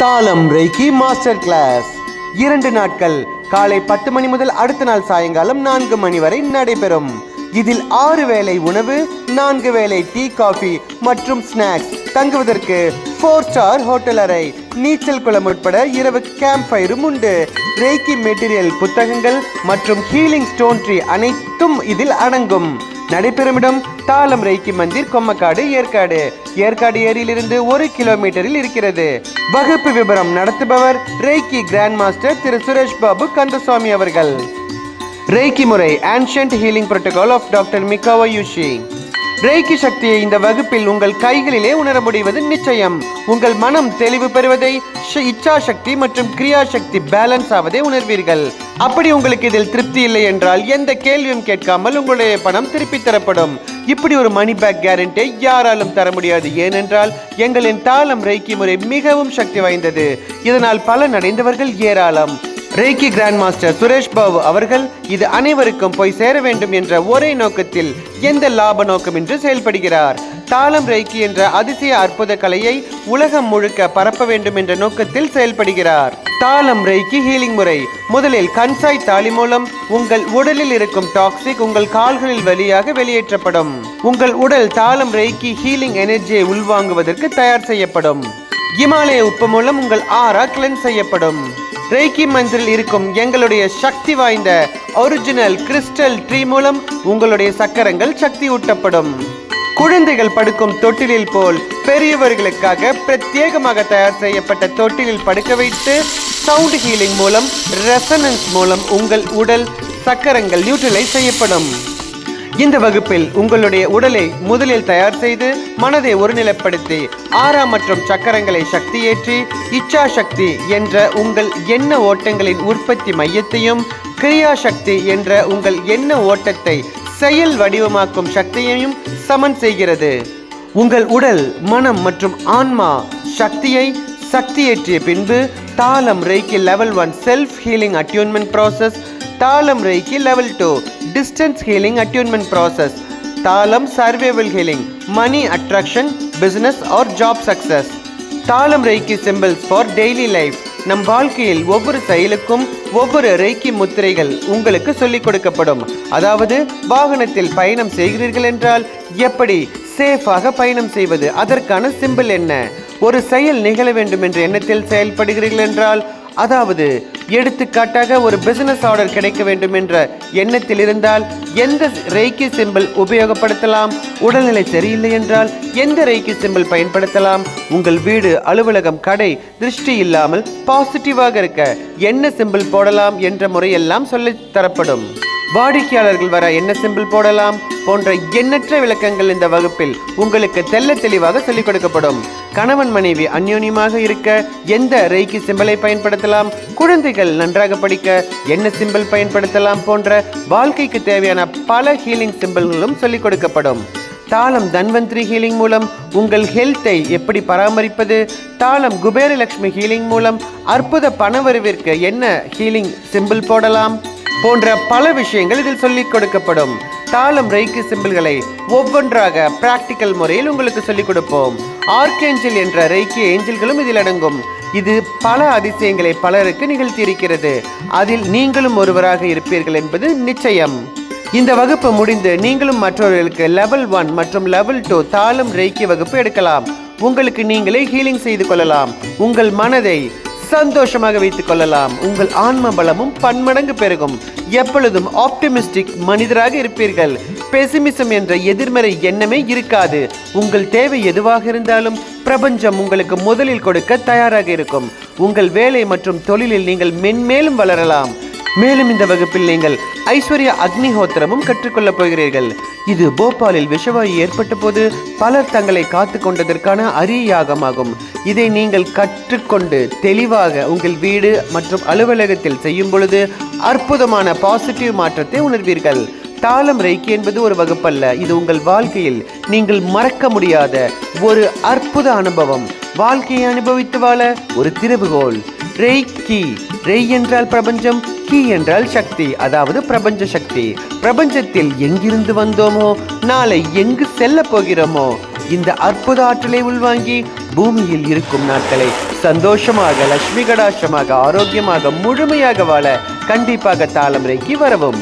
தாளம் reiki master class. இரண்டு நாட்கள் காலை பத்து மணி முதல் அடுத்த நாள் சாயங்காலம் நான்கு மணி வரை நடைபெறும். இதில் ஆறு வேளை உணவு நான்கு வேளை டீ காஃபி மற்றும் ஸ்நாக்ஸ் தங்குவதற்கு ஃபோர் ஸ்டார் ஹோட்டல் அறை நீச்சல் குளம் உட்பட இரவு கேம்ப் ஃபயரும் உண்டு. ரேக்கி மெட்டீரியல் புத்தகங்கள் மற்றும் ஹீலிங் ஸ்டோன் ட்ரீ அனைத்தும் இதில் அடங்கும். நடைபெறும் இடம் தாளம் ரைக்கி மந்திர் கொம்மக்காடு ஏற்காடு. ஏற்காடு ஏரியிலிருந்து ஒரு கிலோமீட்டரில் இருக்கிறது. வகுப்பு விபரம் நடத்துபவர் reiki grand master Thiru Suresh Babu Kandaswamy அவர்கள். ரெய்கி முறை ancient healing protocol of doctor Mikao Usui reiki சக்தியை இந்த வகுப்பில் உங்கள் கைகளிலே உணர முடிவது நிச்சயம். உங்கள் மனம் தெளிவு பெறுவதை இச்சா சக்தி மற்றும் கிரியா சக்தி பேலன்ஸ் ஆவதை உணர்வீர்கள். அப்படி உங்களுக்கு இதில் திருப்தி இல்லை என்றால் எந்த கேள்வியும் கேட்காமல் உங்களுடைய பணம் திருப்பி தரப்படும். இப்படி ஒரு மணி பேக் கேரண்டியை யாராலும் தர முடியாது. ஏனென்றால் எங்களின் தாளம் ரேக்கி முறை மிகவும் சக்தி வாய்ந்தது. இதனால் பலன் அடைந்தவர்கள் ஏராளம். Reiki grand master Suresh Babu அவர்கள் இது அனைவருக்கும் போய் சேர வேண்டும் என்ற ஒரே நோக்கத்தில் எந்த லாப நோக்கமின்றி செயல்படுகிறார். தாளம் ரேக்கி என்ற அதிசய அற்புத கலையை உலகம் முழுக்க பரப்ப வேண்டும் என்ற நோக்கத்தில் செயல்படுகிறார். தாளம் ரேக்கி ஹீலிங் முறை. முதலில் கன்சாய் தாலி மூலம் உங்கள் உடலில் இருக்கும் டாக்ஸிக் உங்கள் கால்களில் வழியாக வெளியேற்றப்படும். உங்கள் உடல் தாளம் ரேக்கி ஹீலிங் எனர்ஜியை உள்வாங்குவதற்கு தயார் செய்யப்படும். இமாலய உப்பு மூலம் உங்கள் ஆரா கிளென்ஸ் செய்யப்படும். ரேக்கி மஞ்சரில் இருக்கும் எங்களுடைய சக்தி வாய்ந்த ஒரிஜினல் கிறிஸ்டல் ட்ரீ மூலம் உங்களுடைய சக்கரங்கள் சக்தி ஊட்டப்படும். குழந்தைகள் படுக்கும் தொட்டிலில் போல் பெரியவர்களுக்காக பிரத்யேகமாக தயார் செய்யப்பட்ட தொட்டிலில் படுக்க வைத்து சவுண்ட் ஹீலிங் மூலம் ரெசனன்ஸ் மூலம் உங்கள் உடல் சக்கரங்கள் நியூட்ரலைஸ் செய்யப்படும். இந்த வகுப்பில் உங்களுடைய உடலை முதலில் தயார் செய்து மனதை ஒருநிலைப்படுத்தி ஆறா மற்றும் சக்கரங்களை சக்தியேற்றி இச்சா சக்தி என்ற உங்கள் எண்ண ஓட்டங்களின் உற்பத்தி மையத்தையும் கிரியா சக்தி என்ற உங்கள் எண்ண ஓட்டத்தை செயல் வடிவமாக்கும் சக்தியையும் சமன் செய்கிறது. உங்கள் உடல் மனம் மற்றும் ஆன்மா சக்தியை சக்தியேற்றிய பின்பு தாளம் reiki level one self healing attunement process தாளம் reiki level two distance healing attunement process தாளம் survival healing money attraction business or job success தாளம் reiki symbols for daily life நம் வாழ்க்கையில் ஒவ்வொரு செயலுக்கும் ஒவ்வொரு ரெய்கி முத்திரைகள் உங்களுக்கு சொல்லிக் கொடுக்கப்படும். அதாவது வாகனத்தில் பயணம் செய்கிறீர்கள் என்றால் எப்படி சேஃபாக பயணம் செய்வது? அதற்கான சிம்பிள் என்ன? ஒரு செயல் நிகழ வேண்டும் என்ற எண்ணத்தில் செயல்படுகிறீர்கள் என்றால் அதாவது எடுத்துக்காட்டாக ஒரு பிசினஸ் ஆர்டர் கிடைக்க வேண்டும் என்ற எண்ணத்தில் இருந்தால் எந்த ரேக்கி சிம்பிள் உபயோகப்படுத்தலாம்? உடல்நிலை சரியில்லை என்றால் எந்த ரேக்கி சிம்பிள் பயன்படுத்தலாம்? உங்கள் வீடு அலுவலகம் கடை திருஷ்டி இல்லாமல் பாசிட்டிவாக இருக்க என்ன சிம்பிள் போடலாம் என்ற முறையெல்லாம் சொல்லித் தரப்படும். வாடிக்கையாளர்கள் வர என்ன சிம்பிள் போடலாம் போன்ற எண்ணற்ற விளக்கங்கள் இந்த வகுப்பில் உங்களுக்கு தெல்ல தெளிவாக சொல்லிக் கொடுக்கப்படும். கணவன் மனைவி அந்யோன்யமாக இருக்க எந்த ரெய்கி சிம்பிளை பயன்படுத்தலாம்? குழந்தைகள் நன்றாக படிக்க என்ன சிம்பிள் பயன்படுத்தலாம் போன்ற வாழ்க்கைக்கு தேவையான பல ஹீலிங் சிம்பிள்களும் சொல்லிக் கொடுக்கப்படும். தாளம் தன்வந்திரி ஹீலிங் மூலம் உங்கள் ஹெல்த்தை எப்படி பராமரிப்பது? தாளம் குபேரலட்சுமி ஹீலிங் மூலம் அற்புத பணவரவிற்கு என்ன ஹீலிங் சிம்பிள் போடலாம்? போன்ற பல விஷயங்கள் இதில் சொல்லிக் கொடுக்கப்படும். தாளம் ரைக்கு சிம்பிள்களை ஒவ்வொன்றாக பிராக்டிக்கல் முறையில் உங்களுக்கு சொல்லிக் கொடுப்போம். ஆர்கேஞ்சல் என்ற ரைக்கிய ஏஞ்சல்களும் இதில் அடங்கும். இது பல அதிசயங்களை பலருக்கு நிகழ்த்தியிருக்கிறது. அதில் நீங்களும் ஒருவராக இருப்பீர்கள் என்பது நிச்சயம். இந்த வகுப்பு முடிந்து நீங்களும் மற்றவர்களுக்கு லெவல் ஒன் மற்றும் லெவல் டூ தாளம் ரைக்கி வகுப்பு எடுக்கலாம். உங்களுக்கு நீங்களே ஹீலிங் செய்து கொள்ளலாம். உங்கள் மனதை சந்தோஷமாக வைத்துக் கொள்ளலாம். உங்கள் ஆன்ம பலமும் பன்மடங்கு பெருகும். எப்பொழுதும் ஆப்டிமிஸ்டிக் மனிதராக இருப்பீர்கள். பெசிமிசம் என்ற எதிர்மறை எண்ணமே இருக்காது. உங்கள் தேவை எதுவாக இருந்தாலும் பிரபஞ்சம் உங்களுக்கு முதலில் கொடுக்க தயாராக இருக்கும். உங்கள் வேலை மற்றும் தொழிலில் நீங்கள் மென்மேலும் வளரலாம். மேலும் இந்த வகுப்பில் நீங்கள் ஐஸ்வர்யா அக்னிஹோத்திரமும் கற்றுக்கொள்ளப் போகிறீர்கள். இது போபாலில் விஷவாயு ஏற்பட்ட போது பலர் தங்களை காத்து கொண்டதற்கான அரிய யாகமாகும். இதை நீங்கள் கற்றுக்கொண்டு தெளிவாக உங்கள் வீடு மற்றும் அலுவலகத்தில் செய்யும் பொழுது அற்புதமான பாசிட்டிவ் மாற்றத்தை உணர்வீர்கள். தாளம் ரைக்கி என்பது ஒரு வகுப்பல்ல. இது உங்கள் வாழ்க்கையில் நீங்கள் மறக்க முடியாத ஒரு அற்புத அனுபவம். வாழ்க்கையை அனுபவித்து வாழ ஒரு திறவுகோல் ரெய் கி. ரெய் என்றால் பிரபஞ்சம் கி என்றால் சக்தி. அதாவது பிரபஞ்ச சக்தி. பிரபஞ்சத்தில் எங்கிருந்து வந்தோமோ நாளை எங்கு செல்ல போகிறோமோ இந்த அற்புத ஆற்றலை உள்வாங்கி பூமியில் இருக்கும் நாட்களை சந்தோஷமாக லட்சுமி கடாசமாக ஆரோக்கியமாக முழுமையாக வாழ கண்டிப்பாக தாளம் ரேக்கி வரவும்.